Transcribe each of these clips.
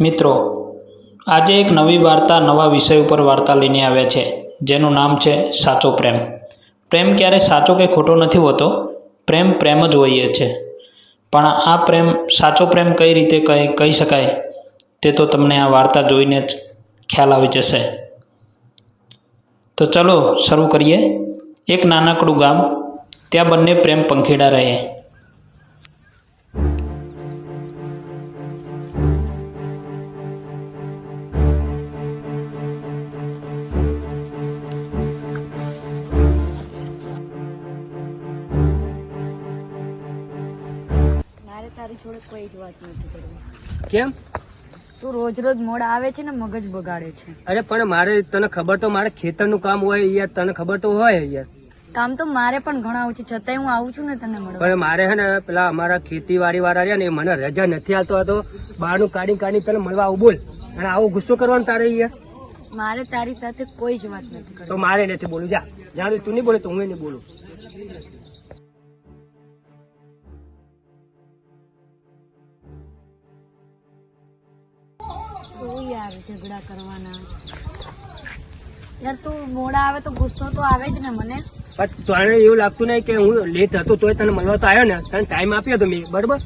મિત્રો, આજે એક નવી વાર્તા, નવા વિષય ઉપર વાર્તા લઈને આવ્યા છે, જેનું નામ છે સાચો પ્રેમ. પ્રેમ ક્યારે સાચો કે ખોટો નથી હોતો, પ્રેમ પ્રેમ જ હોઈએ છે. પણ આ પ્રેમ, સાચો પ્રેમ કઈ રીતે કહી કહી શકાય, તે તો તમને આ વાર્તા જોઈને જ ખ્યાલ આવી જશે. તો ચલો શરૂ કરીએ. એક નાનકડું ગામ, ત્યાં બંને પ્રેમ પંખીડા રહે. તારી જોડે કોઈ જ વાત નથી કરવી. કેમ? તું રોજ રોજ મોડા આવે છે ને મગજ બગાડે છે. અરે પણ મારે તને ખબર તો મારે ખેતરનું કામ હોય યાર તને ખબર તો હોય યાર. કામ તો મારે પણ ઘણા હોય છે છતાંય હું આવું છું ને તને મળવા. પણ મારે હે ને પેલા અમારા ખેતીવાડી વાળા રહ્યા ને મને રજા નથી આવતો હતો બહારનું કાઢી કાઢી તને મળવા આવું બોલ. અને આવો ગુસ્સો કરવાનો તારે યાર. મારે તારી સાથે કોઈ જ વાત નથી તો મારે નથી બોલું જા. જાણું તું નહીં બોલે તો હું નહીં બોલું. તું યાર ઝઘડા કરવાના. યાર તું મોડા આવે તો ગુસ્સો તો આવે જ ને મને. પણ તને એવું લાગતું નહીં કે હું લેટ હતો તોય તને મળવા તો આવ્યો ને. તને ટાઈમ આપ્યો હતો મેં બરોબર?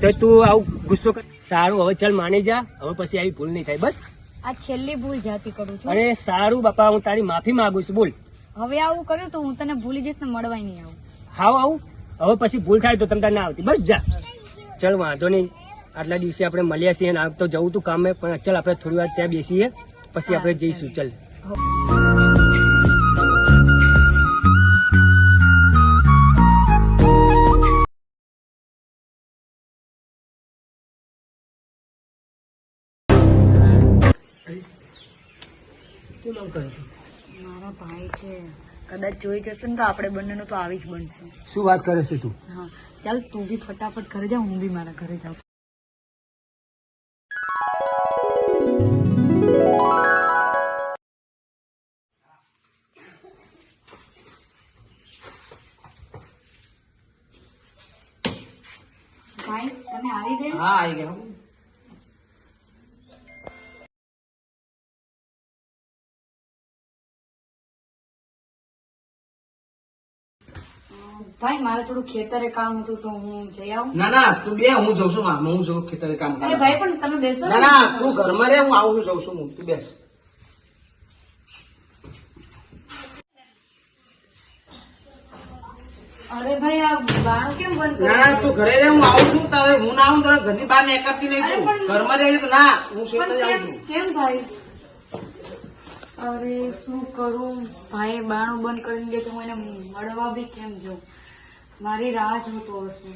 તો તું આવું ગુસ્સો કર. સારું હવે ચાલ માની જા. હવે પછી આવી ભૂલ નહીં થાય બસ. આ છેલ્લી ભૂલ જાતી કરું છું. અરે સારું બાપા હું તારી માફી માંગુ છું બોલ. હવે આવું કર્યું તો હું તને ભૂલી જઈશ ને મળવાય નહીં આવું. હાવ આવું. હવે પછી ભૂલ થાય તો તમને ના આવતી. બસ જા. ચલ વાંધો નહીં. આટલા દિવસે આપણે મળ્યા છીએ અને આમ તો જવું તું કામે પણ ચલ આપણે થોડી વાર ત્યાં બેસીએ પછી આપણે જઈશું ચલ. મારા ભાઈ છે. કદાચ જોઈ જશે ને તો આપણે બંનેનું તો આવી જ બનશે. શું વાત કરે છે તું? હા. ચાલ તું બી ફટાફટ ઘરે જા હું બી મારા ઘરે જાઉં. તમે આવી ગયા હા આવી ગયા ભાઈ મારે થોડું ખેતરે કામ હતું તો હું જઈ આવું. ના ના તું બે હું જઉં છું મામા હું જઉં ખેતરે કામ અરે ભાઈ પણ તમે બેસો ના ના તું ઘરમાં રે હું આવું છું જઉં છું હું તું બેસ. અરે ભાઈ આ બાણ કેમ બંધ ના ના તું ઘરે રે હું આવું છું તારે હું ના આવું તારે ઘરની બહાર નીકળતી નહીં તું. ઘરમાં રહે તો ના હું કેમ છું. કેમ ભાઈ? અરે શું કરું? ભાઈ બાણું બંધ કરીને દે તો હું એને મળવા બી કેમ જાઉં? મારી રાહ જોતો હશે.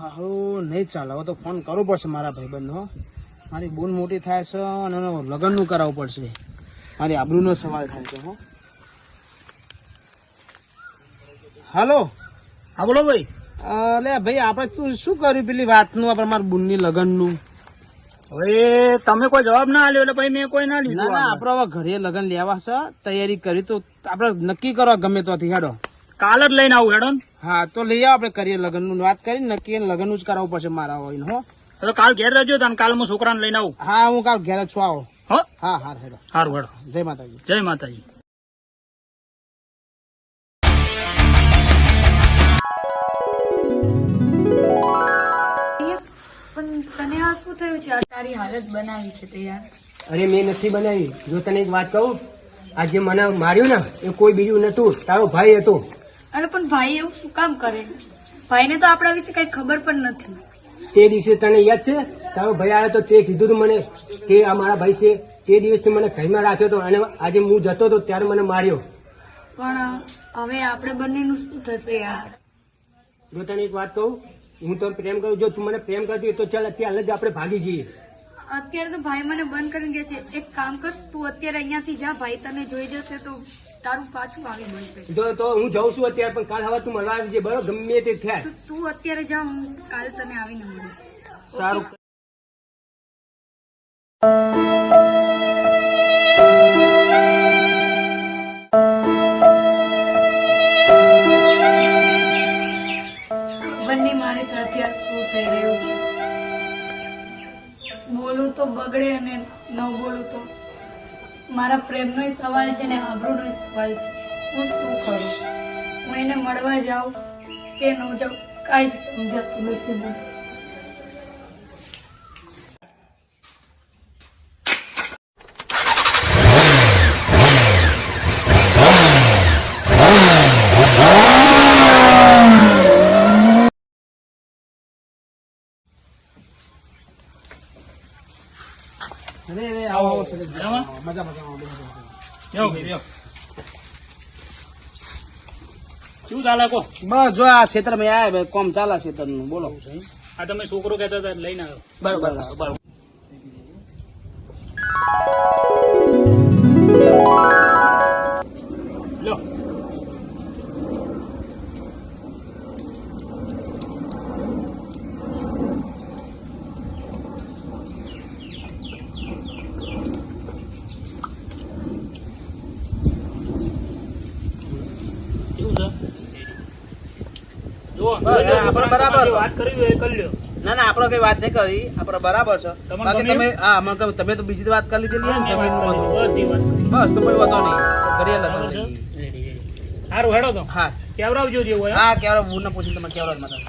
સારું નહીં ચાલે. હવે તો ફોન કરવો પડશે મારા ભાઈબંધનો મારી બોન મોટી થાય છે અને લગ્નનું કરાવવું પડશે. મારી આબરૂનો સવાલ થાય છે હો. હાલો. હા બોલો ભાઈ. અલે ભાઈ આપણે તું શું કર્યું પેલી વાતનું? આપણે મારા બુનની લગ્નનું. હવે તમે કોઈ જવાબ ના આલ્યો એટલે ભાઈ મેં કોઈ ના લીધું આપણે હવે ઘરે લગ્ન લેવા છે તૈયારી કરી તો આપડે નક્કી કરો ગમે ત્યાંથી હેડો. કાલ જ લઈને આવું હેડો હા તો લઈ આવો આપણે કરીએ લગ્નનું વાત કરી નક્કી લગ્નનું જ કરાવવું પડશે મારા હોય હો. તો કાલ ઘેર રહેજો તને કાલ હું છોકરાને લઈને આવું. હા હું કાલ ઘેર જ છું આવો. હા? હા હેડો. સારું હેડો. જય માતાજી. જય માતાજી. તને આ શું થયું છે? તારી હાલત બનાવી છે તે યાર અરે મેં નથી બનાવી. જો તને એક વાત કહું આ જે મને માર્યું ને એ કોઈ બીજું નતું. તારો ભાઈ હતો. અરે પણ ભાઈ એવું શું કામ કરે? ભાઈને તો આપણા વિશે કઈ ખબર પણ નથી. તે દિવસે તને યાદ છે? તારો ભાઈ આવ્યો તો તે કીધું તું મને કે આ મારા ભાઈ છે. તે દિવસથી મને ઘરમાં રાખ્યો હતો અને આજે હું જતો હતો ત્યારે મને માર્યો. પણ હવે આપણે બંનેનું શું થશે યાર? જો તને એક વાત કહું હું તો પ્રેમ કરું જો તું મને પ્રેમ કરતી તો ચાલ અત્યારે જ આપણે ભાગી જઈએ. અત્યારે તો ભાઈ મને બંધ કરીને ગયા છે એક કામ કર તું અત્યારે અહીંયાથી જા ભાઈ તને જોઈ જશે તો તારું પાછું આવી બનશે તો તો હું જાઉં છું અત્યારે પણ કાલ હવે તું મળવા આવી છે બરોબર ગમે તે થાય. તું અત્યારે જા હું કાલે તને આવીને મળીશ સારું. બંને મારી અત્યારે શું થઈ રહ્યું છે? તો બગડે અને ન બોલું તો? મારા પ્રેમનો સવાલ છે ને આબરૂનો સવાલ છે. હું શું કરું? હું એને મળવા જાઉં કે ન જાઉં? કાંઈ જ સમજાતું નથી મને. અરે આવો. મજા શું ચાલે કો? બસ જો આ ક્ષેત્રમાં આયા ભાઈ કોમ ચાલે ક્ષેત્રનું. બોલો. આ તમે છોકરો કહેતા હતા લઈને આવ્યો. બરોબર બરોબર. બરાબર. વાત કરી એ કરી લ્યો ના ના આપડે કઈ વાત નહીં કરી. આપડે બરાબર છે. બાકી તમે હા મને તમે તો બીજી વાત કરી લીધેલી ને. બસ તો કોઈ વાંધો નહીં. સારું હેડો તો. હા. કેવડાવજો જેવું હોય હા. કેવડો હું ને પૂછીને તમે કેવડો જ માતા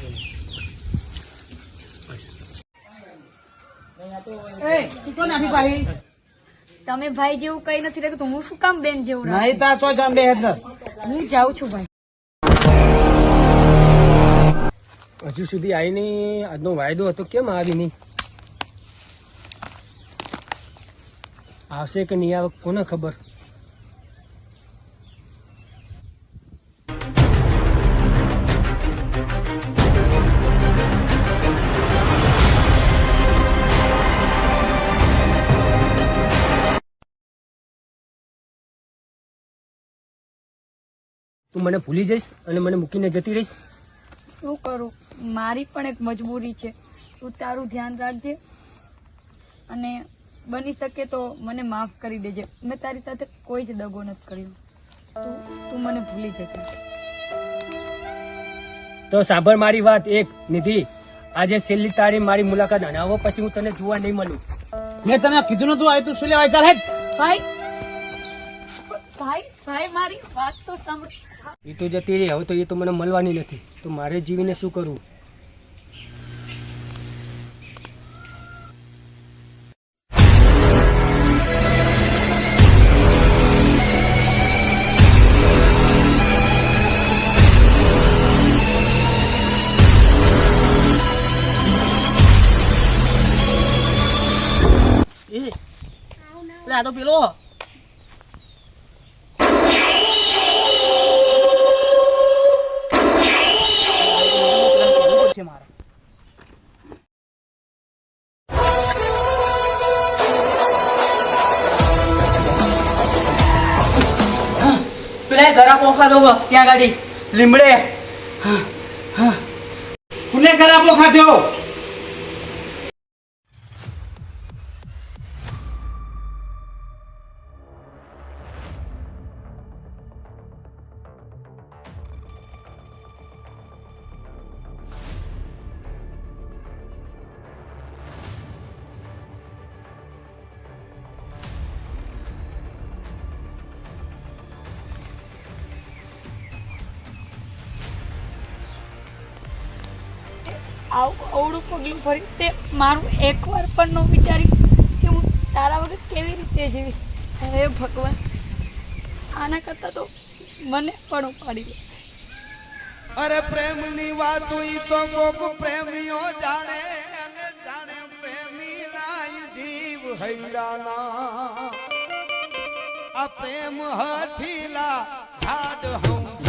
તમે ભાઈ જેવું કઈ નથી રાખ્યું તો હું શું કામ બેન જેવું નહીં તા છો જામ બે હું જાઉં છું ભાઈ. હજુ સુધી આવી નહીં આજનો વાયદો હતો, કેમ આવી નહીં? આવશે કે નહીં આવે કોને ખબર? તું મને ભૂલી જઈશ અને મને મૂકીને જતી રહીશ? શું કરું? મારી પણ એક મજબૂરી છે. તું તારું ધ્યાન રાખજે અને બની શકે તો મને માફ કરી દેજે. મેં તારી સાથે કોઈ જ દગો નથી કર્યો. તું તું મને ભૂલી જજે. તો સાંભળ મારી વાત એક નિધિ. આજે છેલ્લી તારી મારી મુલાકાત અનાવો પછી હું તને જોવા નહીં મળું. મેં તને કીધું નતું આવ્યું તું શું લેવાય તારે ભાઈ ભાઈ ભાઈ મારી વાત તો સાંભળ. એ તો જતી રહી. હવે તો એ તો મને મળવાની નથી. તો મારે જીવીને શું કરવું? આ તો પેલો. પેલા ગરા પોખા દો ત્યાં ગાડી. લીમડે. કુને આવું, અવળું પગલું ભરી તે મારું એકવાર પણ ન વિચાર્યું કે હું તારા વગર કેવી રીતે જીવીશ. હે ભગવાન, આના કરતાં તો મને પણ ઉપાડી લે. અરે પ્રેમની વાત ઈ તો કોક પ્રેમીઓ જાણે અને જાણે પ્રેમી લાય જીવ હૈડાના આ પ્રેમ હઠીલા ઝાડ હમ